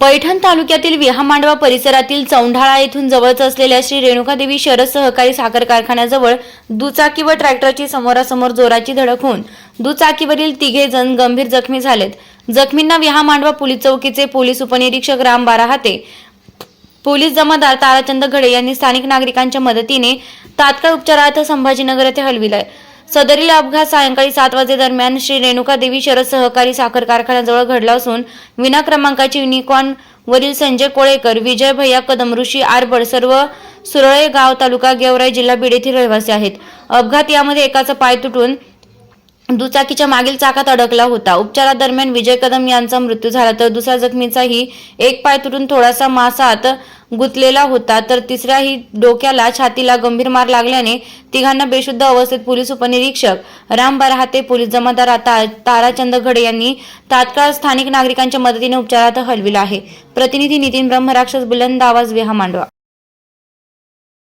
पैठण तालुक्यातील विहामांडवा परिसरातील चौंढाळा येथून जवळच असलेल्या श्री रेणुकादेवी शरद सहकारी साखर कारखान्याजवळ दुचाकी व ट्रॅक्टरची समोरासमोर जोराची धडक होऊन दुचाकीवरील तिघे जण गंभीर जखमी झालेत. जखमींना विहामांडवा पोलीस चौकीचे पोलीस उपनिरीक्षक राम बाराहाते पोलीस जमादार ताराचंद घडे यांनी स्थानिक नागरिकांच्या मदतीने तात्काळ उपचारार्थ संभाजीनगर येथे हलविलाय. सदरील अपघात सायंकाळी सात वाजेदरम्यान श्री रेणुका देवी शरद सहकारी साखर कारखान्याजवळ घडला असून विना क्रमांकाची युनिकॉर्न वरील संजय कोळेकर विजय भैया कदम ऋषी आरबड सर्व सुरळे गाव तालुका गेवराई जिल्हा बीड येथील रहिवासी आहेत. अपघात यामध्ये एकाचा पाय तुटून दुचाकीच्या मागील चाकात अडकला होता. उपचारादरम्यान विजय कदम यांचा मृत्यू झाला. तर दुसऱ्या जखमीचाही एक पाय तुटून थोडासा मासात गुंतलेला होता. तर तिसऱ्याही डोक्याला छातीला गंभीर मार लागल्याने तिघांना बेशुद्ध अवस्थेत पोलीस उपनिरीक्षक राम बरहाते पोलीस जमादार ता- ताराचंद घडे यांनी तात्काळ स्थानिक नागरिकांच्या मदतीने उपचारात हलविला आहे. प्रतिनिधी नितीन ब्रह्मराक्षस बुलंद आवाज विहा मांडवा